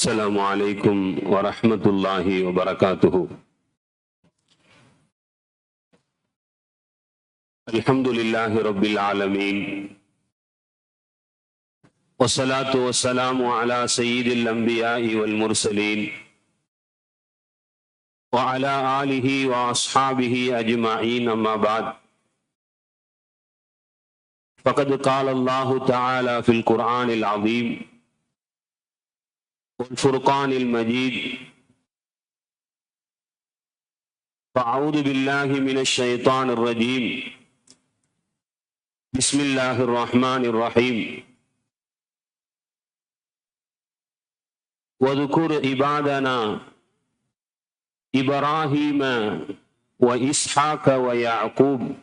السلام عليكم ورحمة الله وبركاته الحمد لله رب العالمين والصلاة والسلام على سيد الأنبياء والمرسلين وعلى آله وأصحابه أجمعين أما بعد۔ فقد قال الله تعالى في القرآن العظيم والفرقان المجيد. فأعوذ بالله من الشيطان الرجيم. بسم الله الرحمن الرحيم. واذكر عبادنا إبراهيم وإسحاق ويعقوب.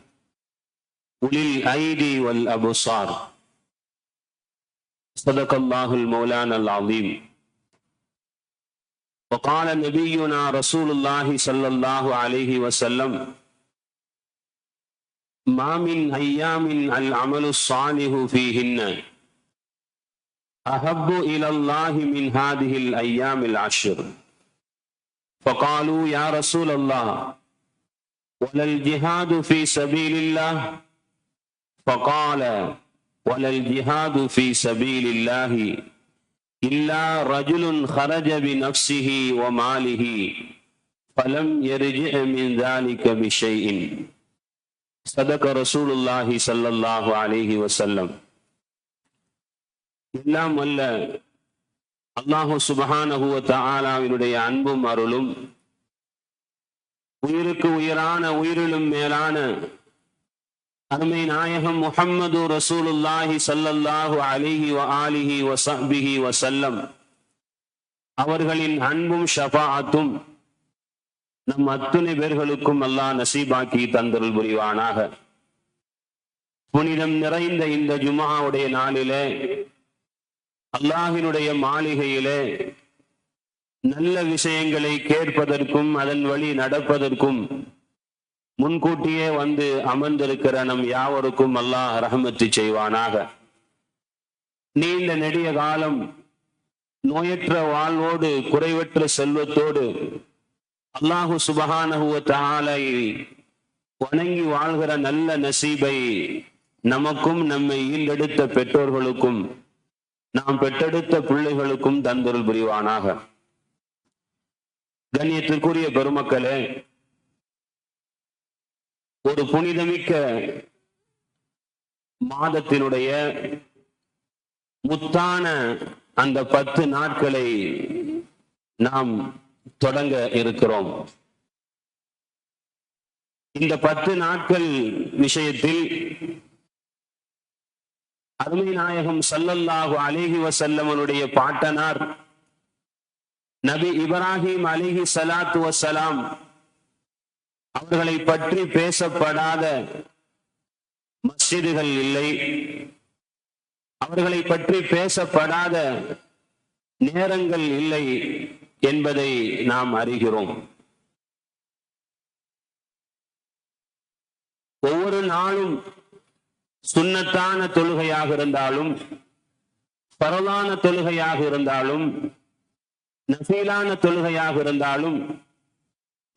أولي الأيدي والأبصار. صدق الله المولانا العظيم. وقال نبينا رسول الله صلى الله عليه وسلم ما من أيام العمل الصالح فيهن أحب إلى الله من هذه الأيام العشر. فقالوا يا رسول الله ولا الجهاد في سبيل الله؟ فقال ولا الجهاد في سبيل الله. إلا رجل خرج بنفسه وماله فلم يرجع من ذلك بشيء صدق رسول الله صلى الله عليه وسلم எல்லாம் அல்ல அல்லாஹு சுபஹானஹுவ தஆலாவினுடைய அன்பும் அருளும் உயிருக்கு உயிரான உயிரிலும் மேலான அருமை நாயகம் முஹம்மது ரசூலுல்லாஹி சல்லல்லாஹு அலிஹி வ ஆலிஹி வசஹ்பிஹி வசல்லம் அவர்களின் அன்பும் ஷபாத்தும் நம் அத்துணை பேர்களுக்கும் அல்லாஹ் நசீபாக்கி தந்தருள் புரிவானாக. புனிதம் நிறைந்த இந்த ஜுமாவுடைய நாளிலே அல்லாஹினுடைய மாளிகையிலே நல்ல விஷயங்களை கேட்பதற்கும் அதன் வழி நடப்பதற்கும் முன்கூட்டியே வந்து அமர்ந்திருக்கிற நம் யாவருக்கும் அல்லாஹ் ரஹமத்து செய்வானாக. நீண்ட நெடிய காலம் நோயற்ற வாழ்வோடு குறைவற்ற செல்வத்தோடு அல்லாஹு சுபகானகுவத்தாலை வணங்கி வாழ்கிற நல்ல நசீபை நமக்கும் நம்மை ஈண்டெடுத்த பெற்றோர்களுக்கும் நாம் பெற்றெடுத்த பிள்ளைகளுக்கும் தந்தொருள் புரிவானாக. கண்ணியத்திற்குரிய பெருமக்களே ஒரு புனிதமிக்க மாதத்தினுடைய முத்தான அந்த பத்து நாட்களை நாம் தொடங்க இருக்கிறோம். இந்த பத்து நாட்கள் விஷயத்தில் அருமை நாயகம் சல்லல்லாஹு அலிஹி வசல்லமனுடைய பாட்டனார் நபி இப்ராஹிம் அலிஹி சலாத்து வசலாம் அவர்களை பற்றி பேசப்படாத மஸ்ஜிதுகள் இல்லை. அவர்களை பற்றி பேசப்படாத நேரங்கள் இல்லை என்பதை நாம் அறிகிறோம். ஒவ்வொரு நாளும் சுண்ணத்தான தொழுகையாக இருந்தாலும் பரவான தொழுகையாக இருந்தாலும் நசீலான தொழுகையாக இருந்தாலும்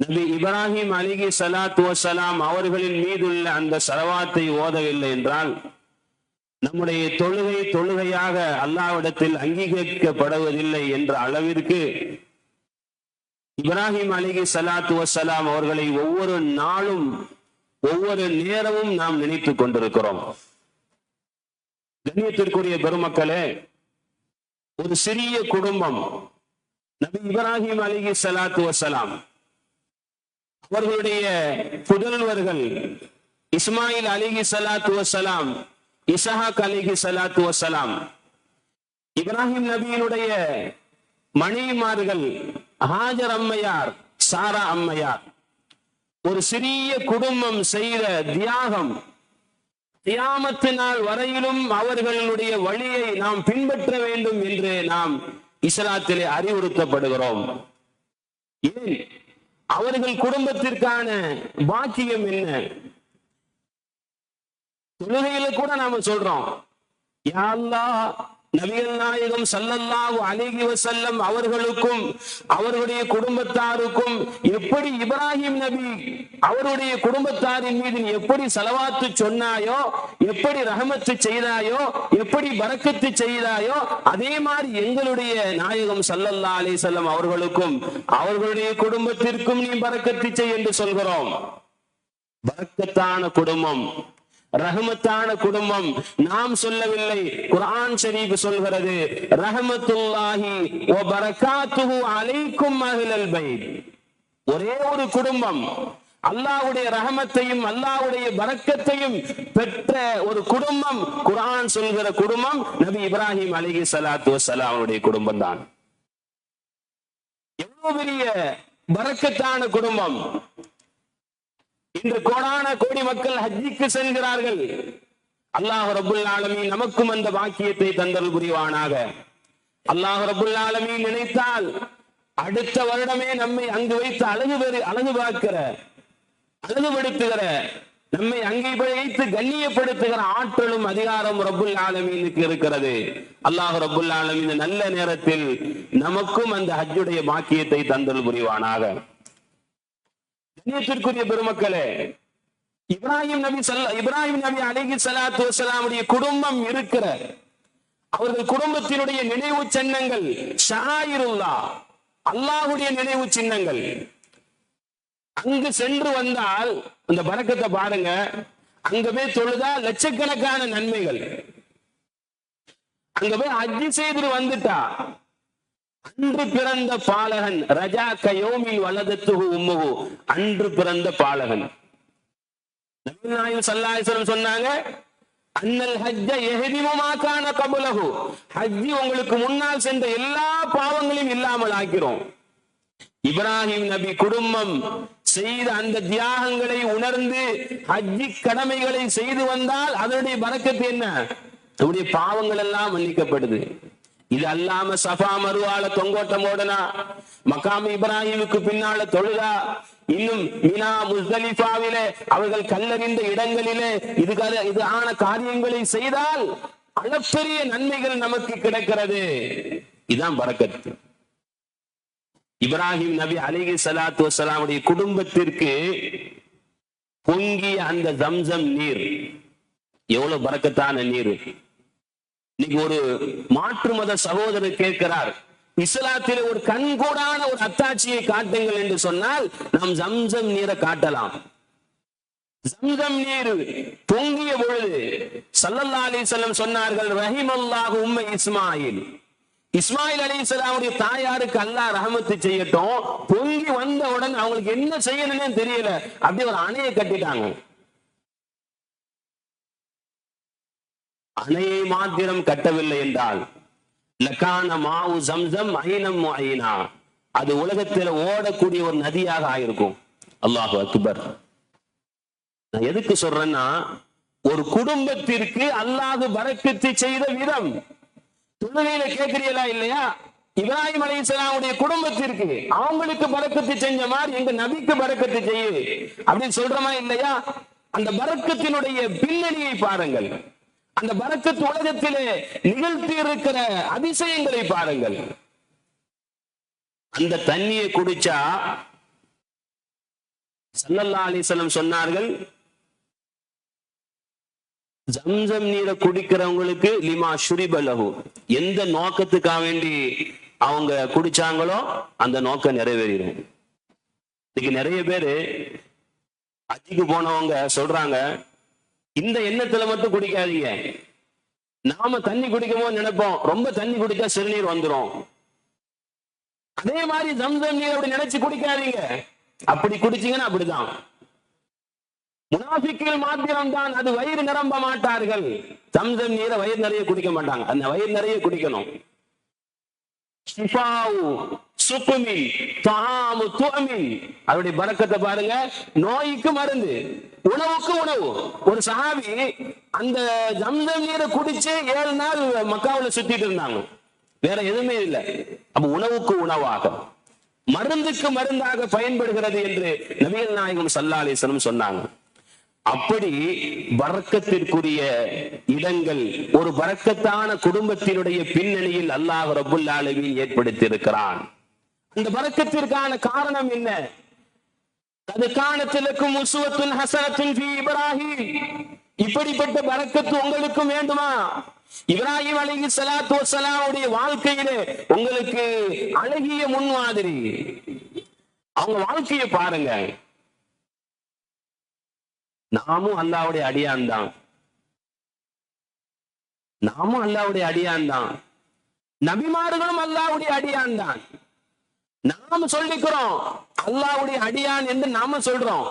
நபி இப்ராஹிம் அலிகி சலாத்து வசலாம் அவர்களின் மீதுள்ள அந்த சலவாத்தை ஓதவில்லை என்றால் நம்முடைய தொழுகை தொழுகையாக அல்லாவிடத்தில் அங்கீகரிக்கப்படுவதில்லை என்ற அளவிற்கு இப்ராஹிம் அலிகி சலாத்து வசலாம் அவர்களை ஒவ்வொரு நாளும் ஒவ்வொரு நேரமும் நாம் நினைத்துக் கொண்டிருக்கிறோம். கண்ணியத்திற்குரிய பெருமக்களே ஒரு சிறிய குடும்பம் நபி இப்ராஹிம் அலிகி சலாத்து வசலாம் அவர்களுடைய புதல்வர்கள் இஸ்மாயில் அலிகி சலாத்து வசலாம் இசஹாக் அலிகி சலாத்து வசலாம் இப்ராஹிம் நபியினுடைய மணிமார்கள் ஹாஜர் அம்மையார் சாரா அம்மையார். ஒரு சிறிய குடும்பம் செய்த தியாகம் தியாமத்தினால் வரையிலும் அவர்களுடைய வழியை நாம் பின்பற்ற வேண்டும் என்று நாம் இஸ்லாத்திலே அறிவுறுத்தப்படுகிறோம். ஏன்? அவர்கள் குடும்பத்திற்கான பாக்கியம் என்ன? தொழுகையில கூட நாம சொல்றோம் யா நபிகள் நாயகம் சல்லல்லாஹு அலிகி வசல்லம் அவர்களுக்கும் அவருடைய குடும்பத்தாருக்கும் எப்படி இப்ராஹிம் நபி அவருடைய குடும்பத்தாரின் மீது எப்படி செலவாத்து சொன்னாயோ எப்படி ரஹமத்து செய்தாயோ எப்படி பறக்கத்து செய்தாயோ அதே மாதிரி எங்களுடைய நாயகம் சல்லல்லா அலி வஸல்லம் அவர்களுக்கும் அவர்களுடைய குடும்பத்திற்கும் நீ பறக்கத்து செய் என்று சொல்கிறோம். பறக்கத்தான குடும்பம். ரஹமத்தான குடும்பம். நாம் சொல்லவில்லை குரான் ஷரீப் சொல்கிறது ரஹமத்துல்லாஹி ஓ பரகாத்துஹு அலைக்கும் அஹ்லல் பைத். ஒரே ஒரு குடும்பம். அல்லாவுடைய ரகமத்தையும் அல்லாவுடைய வரக்கத்தையும் பெற்ற ஒரு குடும்பம் குரான் சொல்கிற குடும்பம் நபி இப்ராஹிம் அலிகி சலாத்து வஸலாம் குடும்பம் தான் எவ்வளவு பெரிய வரக்கத்தான குடும்பம். இன்று கோடான கோடி மக்கள் ஹஜ்ஜிக்கு செல்கிறார்கள். அல்லாஹ் ரபுல் நமக்கும் அந்த பாக்கியத்தை தந்தல் புரிவானாக. அல்லாஹ் ரபுல் நினைத்தால் அடுத்த வருடமே நம்மை அங்கு வைத்து அழகு பெறு அழகு பார்க்கிற அழகுபடுத்துகிற நம்மை அங்கே வைத்து கண்ணியப்படுத்துகிற ஆற்றலும் அதிகாரம் ரபுல் ஆலமீனுக்கு இருக்கிறது. அல்லாஹ் ரபுல் ஆலமீன் நல்ல நேரத்தில் நமக்கும் அந்த ஹஜ்ஜுடைய பாக்கியத்தை தந்தல் புரிவானாக. கண்ணியத்திற்குரிய பெருமக்களே இப்ராஹிம் நபி சல்ல இப்ராஹிம் நபி அலிகி சலாத்து வசலாமுடைய குடும்பம் இருக்கிற அவர்கள் குடும்பத்தினுடைய நினைவு சின்னங்கள் ஷாயிருல்லா அல்லாஹுடைய நினைவு சின்னங்கள். அங்கு சென்று வந்தால் அந்த பறக்கத்தை பாருங்க அங்க போய் தொழுதா லட்சக்கணக்கான நன்மைகள். அங்க போய் அஜி செய்து வந்துட்டா அன்று பிறந்த பாலகன் ரஜா கயோமி வலதத்துகு உம்முகு. அன்று பிறந்த பாலகன். நபிகள் நாயகம் சல்லாஹம் சொன்னாங்க அன்னல் ஹஜ்ஜ எஹதிமுமாக்கான கபுலகு ஹஜ்ஜி உங்களுக்கு முன்னால் சென்ற எல்லா பாவங்களையும் இல்லாமல் ஆக்கிறோம். இப்ராஹிம் நபி குடும்பம் செய்த அந்த தியாகங்களை உணர்ந்து ஹஜ்ஜி கடமைகளை செய்து வந்தால் அதனுடைய பறக்கத்து என்ன? நம்முடைய பாவங்கள் எல்லாம் மன்னிக்கப்படுது. இது அல்லாம சஃபா மறுவால தொங்கோட்டம் ஓடனா மகாம் இப்ராஹிமுக்கு பின்னால தொழுதா? இன்னும் மினா முஸ்தலிஃபாவிலே அவர்கள் கல்லறிந்த இடங்களிலே இது இது ஆன காரியங்களை செய்தால் அளப்பெரிய நன்மைகள் நமக்கு கிடைக்கிறது. இதுதான் பறக்கத்து இப்ராஹிம் நபி அலிகி சலாத்து வசலாமுடைய குடும்பத்திற்கு பொங்கிய அந்த ஜம்சம் நீர். எவ்வளவு பறக்கத்தான நீர். இன்னைக்கு ஒரு மாற்று மத சகோதரர் கேட்கிறார். இஸ்லாத்திலே ஒரு கண்கூடான ஒரு அத்தாட்சியை காட்டுங்கள் என்று சொன்னால் நாம் ஜம்சம் நீரை காட்டலாம். ஜம்சம் நீர் பொங்கிய பொழுது சல்லல்லா அலிசல்லம் சொன்னார்கள் ரஹிமல்லாஹு உம்மை இஸ்மாயில். இஸ்மாயில் அலி இஸ்லாமுடைய தாயாருக்கு அல்லா ரஹமத்து செய்யட்டும். பொங்கி வந்தவுடன் அவங்களுக்கு என்ன செய்யணும்னு தெரியல. அப்படி ஒரு அணையை கட்டிட்டாங்க. அணையை மாத்திரம் கட்டவில்லை என்றால் லக்கான மாவு சம்சம் ஐனம் ஐனா அது உலகத்தில் ஓடக்கூடிய ஒரு நதியாக ஆயிருக்கும். அல்லாஹு அக்பர். நான் எதுக்கு சொல்றேன்னா ஒரு குடும்பத்திற்கு அல்லாஹ் வரக்கத்து செய்த விதம். தொழுகையில கேட்கிறீங்களா இல்லையா? இப்ராஹிம் அலைஹிஸ்ஸலாமுடைய குடும்பத்திற்கு அவங்களுக்கு பறக்கத்து செஞ்ச மாதிரி எங்க நபிக்கு பறக்கத்து செய்யுது அப்படின்னு சொல்றமா இல்லையா? அந்த பறக்கத்தினுடைய பின்னணியை பாருங்கள். அந்த பரக்கத்து உலகத்திலே நிகழ்த்தி இருக்கிற அதிசயங்களை பாருங்கள். அந்த தண்ணியை குடிச்சா சல்லல்லா அலிசலம் சொன்னார்கள் ஜம்சம் நீரை குடிக்கிறவங்களுக்கு லிமா ஷுரிபலகு எந்த நோக்கத்துக்காக வேண்டி அவங்க குடிச்சாங்களோ அந்த நோக்கம் நிறைவேறிடும். இன்னைக்கு நிறைய பேரு அஜிக்கு போனவங்க சொல்றாங்க இந்த எண்ணத்துல மட்டும் குடிக்காதீங்க. நாம தண்ணி குடிக்கும் போது நினைப்போம். ரொம்ப தண்ணி குடிச்சா சிறுநீர் வந்துரும். அதே மாதிரி தம்சம் நீர் அப்படி நினைச்சு குடிக்காதீங்க. அப்படி குடிச்சீங்கன்னா அப்படிதான். முனாஃபிக்கில் மாத்திரம் தான் அது வயிறு நிரம்ப மாட்டார்கள். தம்சம் நீரை வயிறு நிறைய குடிக்க மாட்டாங்க. அந்த வயிறு நிறைய குடிக்கணும். அவருடைய பறக்கத்தை பாருங்க. நோய்க்கு மருந்து உணவுக்கு உணவு. ஒரு சஹாபி அந்த ஜம்தம் நீரை குடிச்சு ஏழு நாள் மக்காவுல சுத்திட்டு இருந்தாங்க. வேற எதுவுமே இல்லை. அப்ப உணவுக்கு உணவாக. மருந்துக்கு மருந்தாக பயன்படுகிறது என்று நவீன நாயகம் சல்லா அலிஸ்லம் சொன்னாங்க. அப்படி வரக்கத்திற்குரிய இடங்கள் ஒரு வரக்கத்தான குடும்பத்தினுடைய பின்னணியில் அல்லாஹ் ரபுல் ஆலமீன் ஏற்படுத்தி இருக்கிறான் அந்த காரணம் என்ன? அது காணத்திலுக்கும் உசுவத்துன் ஹசனத்துன் ஃபி இப்ராஹிம். இப்படிப்பட்ட வரக்கத்து உங்களுக்கும் வேண்டுமா? இப்ராஹிம் அலைஹி சலாத்து வசலாவுடைய வாழ்க்கையிலே உங்களுக்கு அழகிய முன்மாதிரி. அவங்க வாழ்க்கையை பாருங்க. நாமும் அல்லாவுடைய அடியான் தான். நாமும் அல்லாவுடைய அடியான் தான். நபிமார்களும் அல்லாவுடைய அடியான் தான். நாம சொல்லிக்கிறோம் அல்லாவுடைய அடியான் என்று நாம சொல்றோம்.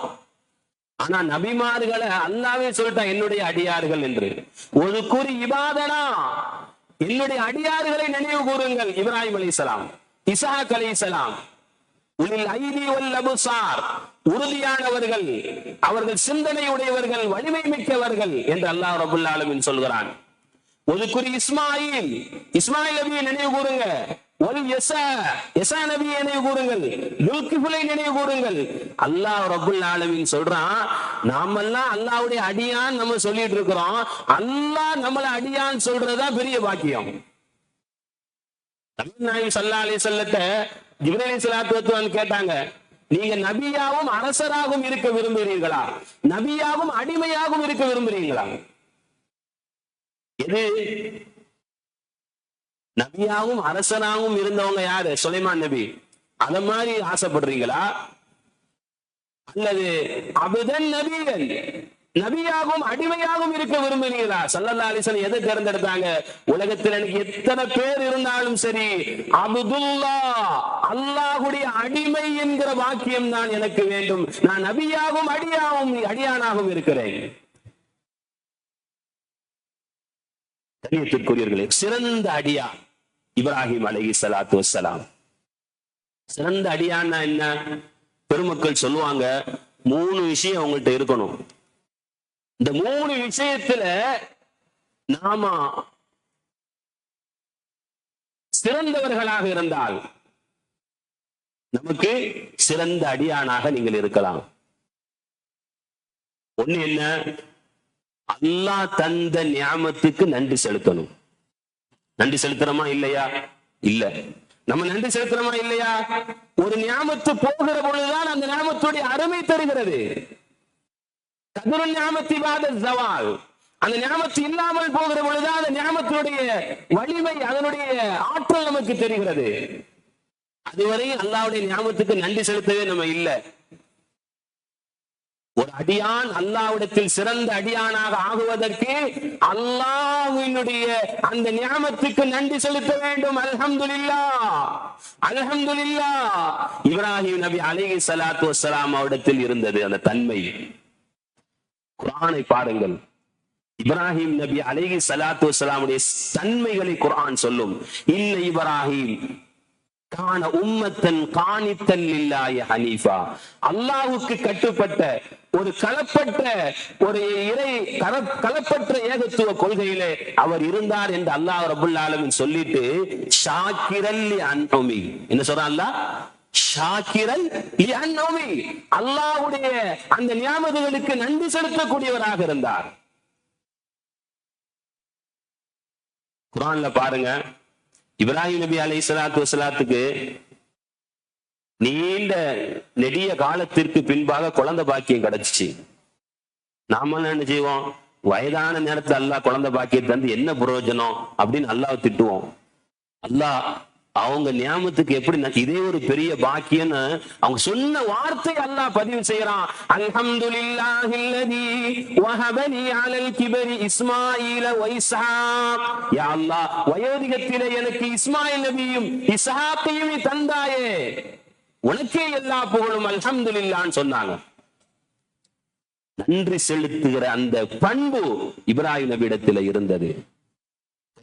ஆனா நபிமார்களை அல்லாவே சொல்லிட்டான் என்னுடைய அடியார்கள் என்று. ஒரு கூறி இபாதனா என்னுடைய அடியார்களை நினைவு கூறுங்கள். இப்ராஹிம் அலைஹிஸ்ஸலாம் இசாக் அலைஹிஸ்ஸலாம் உளில் உறுதியானவர்கள் அவர்கள் சிந்தனை உடையவர்கள் வலிமை மிக்கவர்கள் என்று அல்லாஹ் ரபுல் ஆலமீன் சொல்கிறான். ஒரு குறி இஸ்மாயில் இஸ்மாயில் நபியை நினைவு கூறுங்க. எசா நபியை நினைவு கூறுங்கள். நினைவு கூறுங்கள். அல்லாஹ் ரபுல் ஆலமின் சொல்றான் நாமெல்லாம் அல்லாவுடைய அடியான் நம்ம சொல்லிட்டு இருக்கிறோம். அல்லாஹ் நம்மள அடியான் சொல்றதா பெரிய பாக்கியம். நபிநாயகம் சல்லா அலி செல்லத்தை ஜிப்ரேலி சலாத்து கேட்டாங்க நீங்க நபியாவும் அரசராகவும் இருக்க விரும்புகிறீர்களா? நபியாவும் அடிமையாகவும் இருக்க விரும்புகிறீங்களா எது? நபியாவும் அரசனாகவும் இருந்தவங்க யாரு? சுலைமான் நபி. அத மாதிரி ஆசைப்படுறீங்களா? அல்லது அபுதன் நபிகள். நபியாகவும் அடிமையாகவும் இருக்க விரும்புகிறீங்களா சல்லல்லா அலிசன் எதை தேர்ந்தெடுத்தாங்க? உலகத்தில் எனக்கு எத்தனை பேர் இருந்தாலும் சரி அபுதுல்லா அல்லாஹுடைய அடிமை என்கிற வாக்கியம் தான் எனக்கு வேண்டும். நான் நபியாகவும் அடியாகவும் அடியானாகவும் இருக்கிறேன். கண்ணியத்திற்குரியவர்களே சிறந்த அடியா இப்ராஹிம் அலஹி சலாத்து வசலாம் சிறந்த அடியான்னா என்ன? பெருமக்கள் சொல்லுவாங்க மூணு விஷயம் அவங்கள்ட்ட இருக்கணும். இந்த மூணு விஷயத்துல நாம சிறந்தவர்களாக இருந்தால் நமக்கு சிறந்த அடியானாக நீங்கள் இருக்கலாம். ஒண்ணு என்ன? அல்லாஹ் தந்த ஞாபகத்துக்கு நன்றி செலுத்தணும். நன்றி செலுத்துறோமா இல்லையா? இல்ல. நம்ம நன்றி செலுத்துறோமா இல்லையா? ஒரு ஞாபத்து போகிற பொழுதுதான் அந்த ஞாபத்துடைய அருமை தருகிறது. கதிரு ஞாபத்திவாத ஜவால். அந்த ஞாபத்து இல்லாமல் போகிற பொழுதுதான் அந்த ஞாபத்தினுடைய வலிமை அதனுடைய ஆற்றல் நமக்கு தெரிகிறது. அதுவரை அல்லாவுடைய ஞாபகத்துக்கு நன்றி செலுத்தவே நம்ம இல்லை. ஒரு அடியான் அல்லாவிடத்தில் சிறந்த அடியானாக ஆகுவதற்கு அல்லாவினுடைய அந்த ஞாபத்துக்கு நன்றி செலுத்த வேண்டும். அல்ஹம்துலில்லா. அல்ஹம்துலில்லா. இப்ராஹிம் நபி அலி சலாத்து வஸ்ஸலாம் அவரிடத்தில் இருந்தது அந்த தன்மை. குரானை பாருங்கள். இப்ராஹிம் நபி அலைஹி சலாத்து வலாமுடைய தன்மைகளை குரான் சொல்லும். இல்ல இப்ராஹிம் காண உம்மத்தன் காணித்தன் இல்லாய ஹனீஃபா. அல்லாஹுக்கு கட்டுப்பட்ட ஒரு கலப்பட்ட ஒரு இறை கலப்பற்ற ஏகத்துவ கொள்கையிலே அவர் இருந்தார் என்று அல்லாஹ் ரபுல்லாலும் சொல்லிட்டு ஷாக்கிரல் அன்ஹுமி என்ன சொல்றான் அல்லாஹ்? ஷாக்கிரல் அன்ஹுமி அந்த நியாமதுகளுக்கு நன்றி செலுத்தக்கூடியவராக இருந்தார். குரான்ல பாருங்க. இப்ராஹிம் நபி அலை சலாத்து வசலாத்துக்கு நீண்ட நெடிய காலத்திற்கு பின்பாக குழந்தை பாக்கியம் கிடைச்சிச்சு. நாம என்ன செய்வோம்? வயதான நேரத்துல அல்லாஹ் குழந்தை பாக்கியம் தந்து என்ன பிரயோஜனம் அப்படின்னு அல்லாஹ் திட்டுவோம். அல்லாஹ் அவங்க நியாமத்துக்கு எப்படி இதே ஒரு பெரிய பாக்கியம்னு அவங்க சொன்ன வார்த்தை அல்லாஹ் பதிவு செய்யறான் அல்ஹம்துலில்லாஹில்லதி வஹபனி அலல் கிபரி இஸ்மாயில வ யா அல்லாஹ் வயோதிகத்திலே எனக்கு இஸ்மாயில் நபியும் இஸ்ஹாக்கையும் தந்தாயே. உனக்கே எல்லா புகழும் அல்ஹம்துலில்லான்னு சொன்னாங்க. நன்றி செலுத்துகிற அந்த பண்பு இப்ராஹிம் நபியிடத்தில் இருந்தது.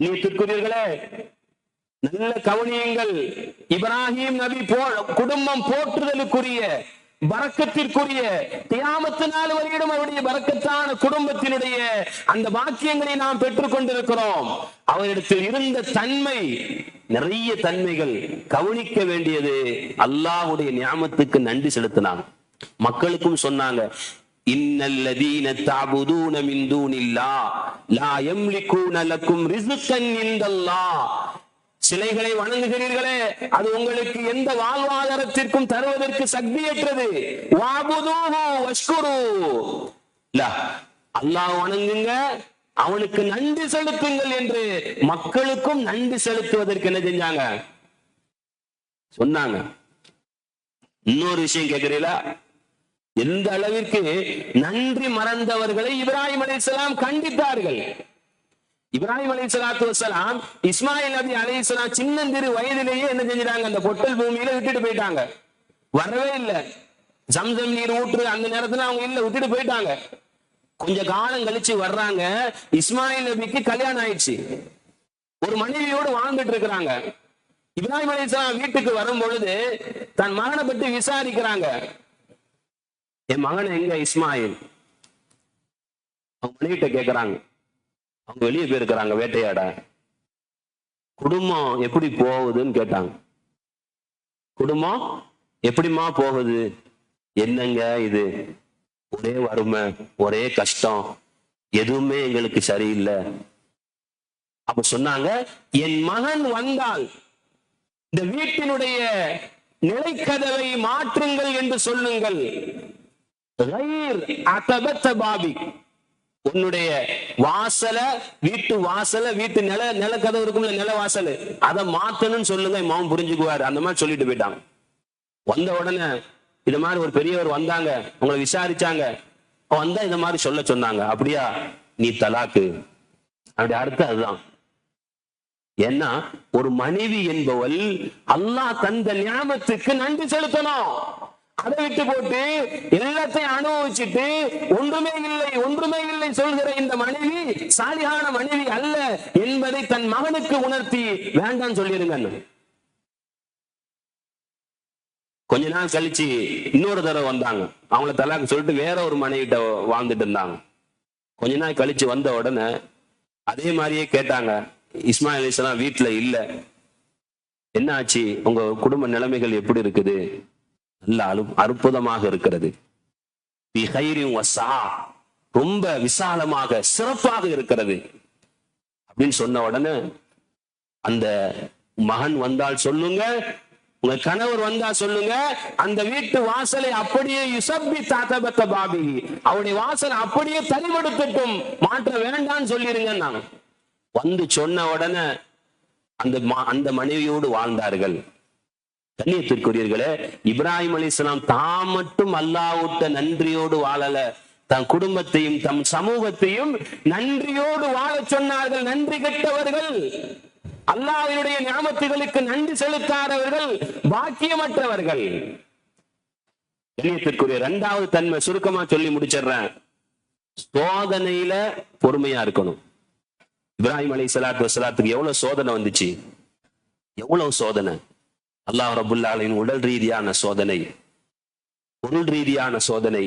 நீத்துக்குரியர்களே நல்ல கவனியங்கள். இப்ராஹிம் நபி போ குடும்பம் போற்றுதலுக்குரிய வரக்கத்திற்குரிய தியாமத்து நாள் அவருடைய வரக்கத்தான குடும்பத்தினுடைய அந்த வாக்கியங்களை நாம் பெற்றுக் கொண்டிருக்கிறோம். அவரிடத்தில் இருந்த தன்மை நிறைய தன்மைகள் கவனிக்க வேண்டியது அல்லாஹுடைய ஞாபகத்துக்கு நன்றி செலுத்தினாங்க. மக்களுக்கும் சொன்னாங்க இன்னல்லதீன தாபுதூன மின் தூனில்லாஹ் லா யம்லிகூன லக்கும் ரிஸ்கன் இந்தல்லா சிலைகளை வணங்குகிறீர்களே அது உங்களுக்கு எந்த வாழ்வாதாரத்திற்கும் தருவதற்கு சக்தியற்றது. அல்லாஹ் வணங்குங்க அவனுக்கு நன்றி செலுத்துங்கள் என்று மக்களுக்கும் நன்றி செலுத்துவதற்கு என்ன செஞ்சாங்க? சொன்னாங்க. இன்னொரு விஷயம் கேக்குறீங்களா எந்த அளவிற்கு நன்றி மறந்தவர்களை இப்ராஹிம் அலைஹிஸ்ஸலாம் கண்டித்தார்கள். இப்ராஹிம் அலி சலாத்து வசலாம் இஸ்மாயில் நபி அலைஹிஸ்ஸலாம் சின்னந்திரு வயதிலேயே என்ன செஞ்சிட்டாங்க? அந்த பொட்டல் பூமியில விட்டுட்டு போயிட்டாங்க. வரவே இல்லை. ஜம்சம் நீர் ஊற்று அந்த நேரத்துல அவங்க இல்ல விட்டுட்டு போயிட்டாங்க. கொஞ்ச காலம் கழிச்சு வர்றாங்க. இஸ்மாயில் நபிக்கு கல்யாணம் ஆயிடுச்சு. ஒரு மனைவியோடு வாழ்ந்துட்டு இருக்கிறாங்க. இப்ராஹிம் அலிஸ்லாம் வீட்டுக்கு வரும் பொழுது தன் மகனை பற்றி விசாரிக்கிறாங்க. என் மகன் எங்க இஸ்மாயில்? அவங்க மனைவிட்ட கேக்குறாங்க. அவங்க வெளியே போயிருக்கிறாங்க வேட்டையாட. குடும்பம் எப்படி போகுதுன்னு கேட்டாங்க. குடும்பம் எப்படிமா போகுது? என்னங்க இது? ஒரே வறுமை ஒரே கஷ்டம். எதுவுமே எங்களுக்கு சரியில்லை. அப்ப சொன்னாங்க என் மகன் வந்தால் இந்த வீட்டினுடைய நிலைக்கதவை மாற்றுங்கள் என்று சொல்லுங்கள். பாபி. உன்னுடைய வாசல வீட்டு வாசல வீட்டு நில நிலக்கதவு இருக்கும்ல நில வாசல். அதை மாத்தணும்னு சொல்லுங்க மாவும் புரிஞ்சுக்குவாரு. அந்த மாதிரி சொல்லிட்டு போயிட்டாங்க. வந்த உடனே இது மாதிரி ஒரு பெரியவர் வந்தாங்க உங்களை விசாரிச்சாங்க. வந்தா இந்த மாதிரி சொல்ல சொன்னாங்க. அப்படியா? நீ தலாக்கு. அப்படி அர்த்தம் அதுதான். ஏன்னா ஒரு மனைவி என்பவள் அல்லாஹ் தந்த ஞாபகத்துக்கு நன்றி செலுத்தணும். அதை விட்டு போட்டு எல்லாத்தையும் அனுபவிச்சுட்டு ஒன்றுமே இல்லை ஒன்றுமே இல்லை சொல்கிற இந்த மனைவி சாலியான மனைவி அல்ல என்பதை தன் மகனுக்கு உணர்த்தி வேண்டாம் சொல்லிருங்க கொஞ்ச நாள் கழிச்சு இன்னொரு தடவை வந்தாங்க. அவங்கள தலாக்கு சொல்லிட்டு வேற ஒரு மனைவிட்ட வாழ்ந்துட்டு இருந்தாங்க. கொஞ்ச நாள் கழிச்சு வந்த உடனே அதே மாதிரியே கேட்டாங்க. இஸ்மாயில் அலிஸ்லாம் வீட்டுல இல்ல. என்ன ஆச்சு உங்க குடும்ப நிலைமைகள் எப்படி இருக்குது? நல்ல அலு அற்புதமாக இருக்கிறது. ரொம்ப விசாலமாக சிறப்பாக இருக்கிறது. அப்படின்னு சொன்ன உடனே அந்த மகன் வந்தால் சொல்லுங்க உங்க கணவர் வந்தா சொல்லுங்க அந்த வீட்டு வாசலை அப்படியே யுசப்பி தாத்தபத்த பாபி அவருடைய வாசலை அப்படியே தனிமடுத்துட்டும் மாற்ற வேண்டாம்னு சொல்லிருங்க நான். வந்து சொன்ன உடனே அந்த அந்த மனைவியோடு வாழ்ந்தார்கள். கண்ணியத்திற்குரியர்களே இப்ராஹிம் அலிஸ்லாம் தான் மட்டும் அல்லாவுட்ட நன்றியோடு வாழல. தன் குடும்பத்தையும் தம் சமூகத்தையும் நன்றியோடு வாழச் சொன்னார்கள். நன்றி கெட்டவர்கள். அல்லாவினுடைய ஞாபகத்துகளுக்கு நன்றி செலுத்தாதவர்கள் பாக்கியமற்றவர்கள். கண்ணியத்திற்குரிய இரண்டாவது தன்மை சுருக்கமா சொல்லி முடிச்சிடுறேன். சோதனையில பொறுமையா இருக்கணும். இப்ராஹிம் அலி சலாத்து வசலாத்துக்கு எவ்வளவு சோதனை வந்துச்சு? எவ்வளவு சோதனை? அல்லாஹ் ரபுல்லாலின் உடல் ரீதியான சோதனை பொருள் ரீதியான சோதனை.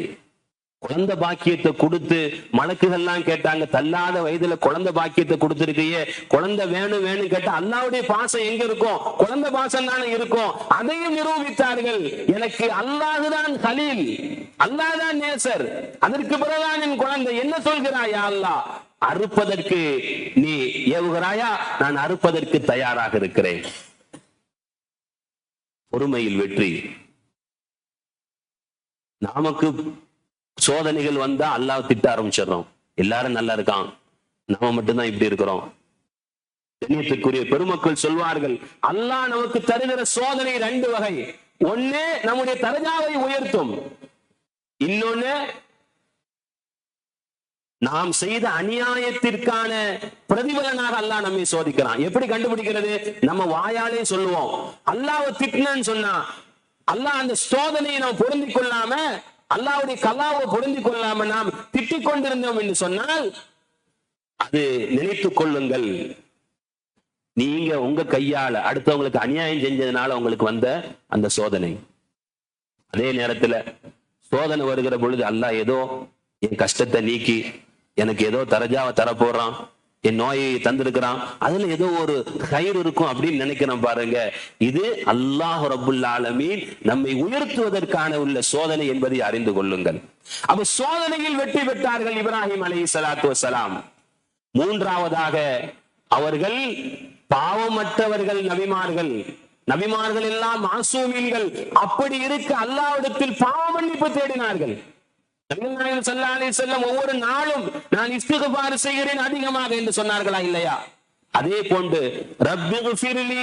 குழந்தை பாக்கியத்தை கொடுத்து மலக்குகள்லாம் கேட்டாங்க தள்ளாத வயதுல குழந்தை பாக்கியத்தை கொடுத்திருக்கையே குழந்தை வேணும் வேணும் கேட்டா அல்லாவுடைய பாசம் எங்க இருக்கும்? குழந்தை பாசம் தானே இருக்கும். அதையும் நிரூபித்தார்கள். எனக்கு அல்லாஹுதான் கலீல் அல்லாதான் நேசர். அதற்கு பிறகுதான் என் குழந்தை. என்ன சொல்கிறாயா அல்லாஹ்? அறுப்பதற்கு நீ ஏவுகிறாயா? நான் அறுப்பதற்கு தயாராக இருக்கிறேன். பொறுமையில் வெற்றி. நமக்கு சோதனைகள் வந்தா அல்லாஹ் திட்ட ஆரம்பிச்சிடுறோம். எல்லாரும் நல்லா இருக்கான். நாம மட்டும்தான் இப்படி இருக்கிறோம். கண்ணியத்துக்குரிய பெருமக்கள் சொல்வார்கள் அல்லாஹ் நமக்கு தருகிற சோதனை ரெண்டு வகை. ஒண்ணு நம்முடைய தரஜாவை உயர்த்தும். இன்னொன்னு நாம் செய்த அநியாயத்திற்கான பிரதிபலனாக அல்லாஹ் நம்மை சோதிக்கிறான். எப்படி கண்டுபிடிக்கிறது? நம்ம வாயாலே சொல்லுவோம். அல்லாஹ் திட்டினன்னு சொன்னா அல்லாஹ் அந்த சோதனையை நாம் பொருந்தி கொள்ளாம அல்லாவுடைய கலாவை பொருந்தி கொள்ளாம நாம் திட்டிக் கொண்டிருந்தோம் என்று சொன்னால் அது நினைத்துக் கொள்ளுங்கள். நீங்க உங்க கையால அடுத்தவங்களுக்கு அநியாயம் செஞ்சதுனால உங்களுக்கு வந்த அந்த சோதனை. அதே நேரத்துல சோதனை வருகிற பொழுது அல்லாஹ் ஏதோ என் கஷ்டத்தை நீக்கி எனக்கு ஏதோ தரஜாவை தர போடுறான் என் நோயை தந்திருக்கிறான் அதுல ஏதோ ஒரு கயிறு இருக்கும் அப்படின்னு நினைக்கிறேன் பாருங்க. இது அல்லாஹ் ரபுல் ஆலமீன் நம்மை உயர்த்துவதற்கான உள்ள சோதனை என்பதை அறிந்து கொள்ளுங்கள். அப்ப சோதனையில் வெற்றி பெற்றார்கள் இப்ராஹிம் அலி சலாத்து வசலாம் மூன்றாவதாக அவர்கள் பாவமற்றவர்கள் நபிமார்கள். நபிமார்கள் எல்லாம் மாசூமீன்கள். அப்படி இருக்க அல்லாவிடத்தில் பாவ மன்னிப்பு தேடினார்கள். நபிநாயகம் சல்லா அலி செல்லம் ஒவ்வொரு நாளும் நான் இஸ்திக்பார் செய்கிறேன் அதிகமாக என்று சொன்னார்களா இல்லையா? அதே போன்று ரப்பிகுஃபிர்லி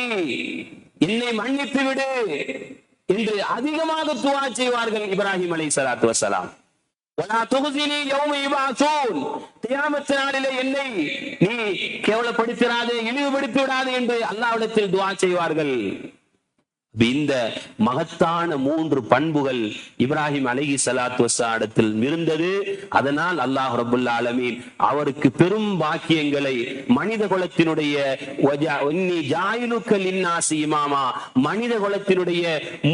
என்னை மன்னித்து விடு என்று அதிகமாக துவா செய்வார்கள் இப்ராஹிம் அலைஹிஸ்ஸலாத்து சலாத்து வசலாம் என்னை நீ கேவலப்படுத்திடாதே இழிவுபடுத்தி விடாதே என்று அல்லாவிடத்தில் துவா செய்வார்கள். இந்த மகத்தான மூன்று பண்புகள் இப்ராஹிம் அலஹி சலாத் வசாடத்தில் இருந்தது அதனால் அல்லாஹ் ரபுல்லா ஆலமீன் அவருக்கு பெரும் பாக்கியங்களை மனித குலத்தினுடைய இமாமா மனித குலத்தினுடைய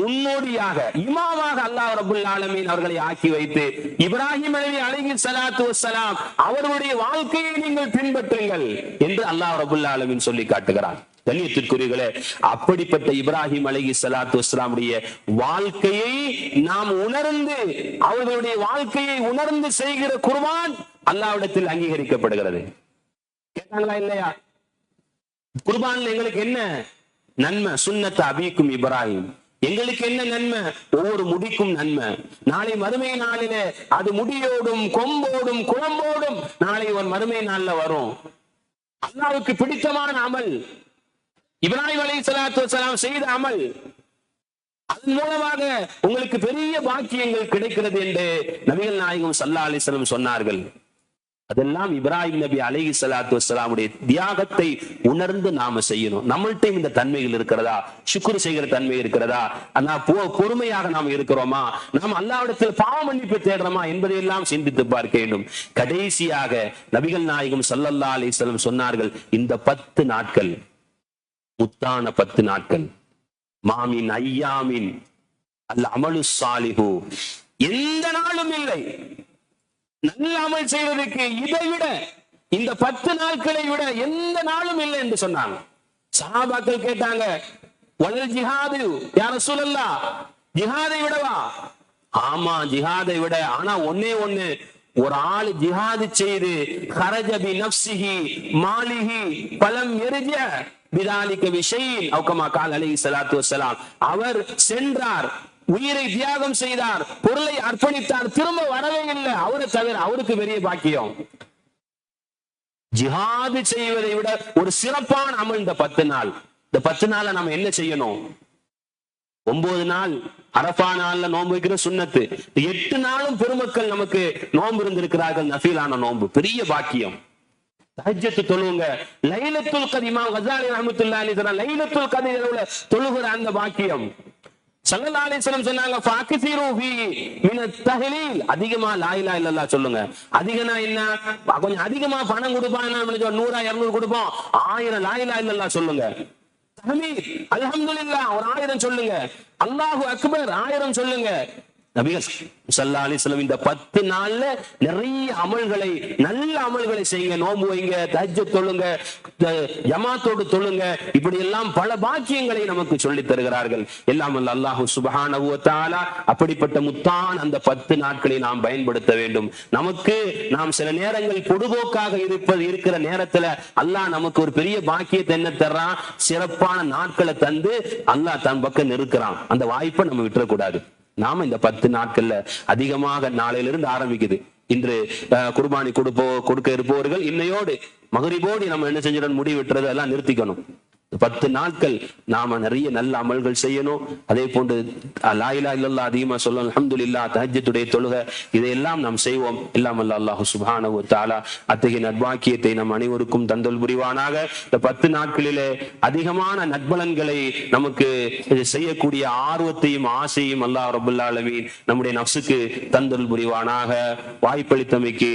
முன்னோடியாக இமாமாக அல்லாஹ் ரபுல் ஆலமீன் அவர்களை ஆக்கி வைத்து இப்ராஹிம் அலி அலஹி சலாத்து வசலாம் அவருடைய வாழ்க்கையை நீங்கள் பின்பற்றுங்கள் என்று அல்லாஹ் ரபுல் ஆலமீன் சொல்லி காட்டுகிறான். கண்ணியத்திற்குரியர்களே அப்படிப்பட்ட இப்ராஹிம் அலகி சலாத்து இஸ்லாமுடைய வாழ்க்கையை நாம் உணர்ந்து அவர்களுடைய வாழ்க்கையை உணர்ந்து செய்கிற குர்பான் அல்லாவிடத்தில் அங்கீகரிக்கப்படுகிறது. கேட்டாங்களா இல்லையா? குர்பான் எங்களுக்கு என்ன நன்மை? சுண்ணத்தை அபிக்கும் இப்ராஹிம். எங்களுக்கு என்ன நன்மை? ஒவ்வொரு முடிக்கும் நன்மை. நாளை மறுமை நாளில அது முடியோடும் கொம்போடும் குழம்போடும் நாளை ஒரு மறுமை நாள்ல வரும். அல்லாவுக்கு பிடித்தமான அமல். இப்ராஹிம் அலை சலாத்து வலாம் செய்த அமல் அதன் மூலமாக உங்களுக்கு பெரிய பாக்கியங்கள் கிடைக்கிறது என்று நபிகள் நாயகம் சல்லா அலிஸ்லம் சொன்னார்கள். அதெல்லாம் இப்ராஹிம் நபி அலைஹி சலாத்து வலாமுடைய தியாகத்தை உணர்ந்து நாம செய்யணும். நம்மள்ட்டையும் இந்த தன்மைகள் இருக்கிறதா? சுக்குரு செய்கிற தன்மை இருக்கிறதா? அண்ணா பொறுமையாக நாம் இருக்கிறோமா? நாம் அல்லாவிடத்தில் பாவ மன்னிப்பு தேடுறோமா என்பதையெல்லாம் சிந்தித்து பார்க்க வேண்டும். கடைசியாக நபிகள் நாயகம் சல்லல்லா அலிஸ்லம் சொன்னார்கள் இந்த பத்து நாட்கள் முத்தான பத்து நாட்கள். மாமின் ஐயாமின் அல் அமலு சாலிஹு. எந்த நாளும் இல்லை. நல்ல அமல் செய்வதற்கு இதை விட இந்த பத்து நாட்களை விட எந்த நாளும் இல்லை என்று சொன்னாங்க. சஹாபாக்கள் கேட்டாங்க வலல் ஜிஹாது யார சொல்லலா ஜிஹாதை விடவா? ஆமா ஜிஹாதை விட. ஆனா ஒன்னே ஒண்ணு. ஒரு ஆள் ஜிஹாது செய்து ஹரஜபி நப்சிஹி மாலிஹி பலம் எரிஜ பிதாலிக்க விஷயின் அவுக்கமா கால் அலி சலாத்து வஸ்ஸலாம். அவர் சென்றார் உயிரை தியாகம் செய்தார் பொருளை அர்ப்பணித்தார் திரும்ப வரவே இல்லை. அவரை தவிர அவருக்கு பெரிய பாக்கியம். ஜிஹாது செய்வதை விட ஒரு சிறப்பான அமல் இந்த பத்து நாள். இந்த பத்து நாள்ல நம்ம என்ன செய்யணும்? ஒன்பது நாள் அரபா நாள்ல நோன்பு வைக்கிற சுண்ணத்து. எட்டு நாளும் பெருமக்கள் நமக்கு நோன்பு இருந்திருக்கிறார்கள் நஃபீலான நோன்பு. பெரிய பாக்கியம். தஹஜத்து தொழுவுங்க. லைலத்துல் கதிமா கசாலி ரஹமத்துல்லாஹி அலி வஸல்லம் லைலத்துல் கதிரவுல தொழுகிற அந்த பாக்கியம். ஸல்லல்லாஹு அலைஹி சொன்னாங்க ஃபாக்ஸிரு மின தஹ்லீல். அதிகமா லா இலாஹ இல்லல்லாஹ் சொல்லுங்க. அதிகனா என்ன? கொஞ்சம் அதிகமா பணம் கொடுப்பான்? என்ன நினைச்சோம் நூறா இருநூறு கொடுப்போம். ஆயிரம் லா இலாஹ இல்லல்லாஹ் சொல்லுங்க. தஹ்மீத் அல்ஹம்துலில்லாஹ் ஒரு ஆயிரம் சொல்லுங்க. அல்லாஹு அக்பர் ஆயிரம் சொல்லுங்க. நபிகள் சல்லா அலிஸ்லம் இந்த பத்து நாள்ல நிறைய அமல்களை நல்ல அமல்களை செய்யுங்க. நோம்பு வைங்க தஜ்ஜ தொழுங்க ஜமாத்தோடு தொழுங்க. இப்படி எல்லாம் பல பாக்கியங்களை நமக்கு சொல்லி தருகிறார்கள். எல்லாம் அல்ல அல்லாஹு சுபஹான அப்படிப்பட்ட முத்தான் அந்த பத்து நாட்களை நாம் பயன்படுத்த வேண்டும். நமக்கு நாம் சில நேரங்கள் பொடுபோக்காக இருப்பது இருக்கிற நேரத்துல அல்லாஹ் நமக்கு ஒரு பெரிய பாக்கியத்தை என்ன தர்றான்? சிறப்பான நாட்களை தந்து அல்லாஹ் தன் பக்கம் நிறுக்கிறான் அந்த வாய்ப்பை நம்ம விட்டுறக்கூடாது. நாம இந்த பத்து நாட்கள்ல அதிகமாக நாளையிலிருந்து ஆரம்பிக்குது. இன்று அஹ், குர்பானி கொடுப்போ கொடுக்க இருப்பவர்கள் இன்னையோடு மகரிபோடு நம்ம என்ன செஞ்சிடணும் முடிவிட்டுறது எல்லாம் நிறுத்திக்கணும். பத்து நாட்கள் நாம நிறைய நல்ல அமல்கள் செய்யணும். அதே போன்று லாயிலா இல்லல்லா அதிகமா சொல்லணும். அஹமது இல்லா தஹஜத்துடைய தொழுகை இதையெல்லாம் நாம் செய்வோம். எல்லாம் அல்ல அல்லாஹு சுபானு தாலா அத்தகைய நட்பாக்கியத்தை நம் அனைவருக்கும் தந்தல் புரிவானாக. இந்த பத்து நாட்களிலே அதிகமான நட்பலன்களை நமக்கு செய்யக்கூடிய ஆர்வத்தையும் ஆசையும் அல்லாஹ் ரபுல்லா ஆலமீன் நம்முடைய நஃப்ஸுக்கு தந்தல் புரிவானாக. வாய்ப்பளித்தமைக்கு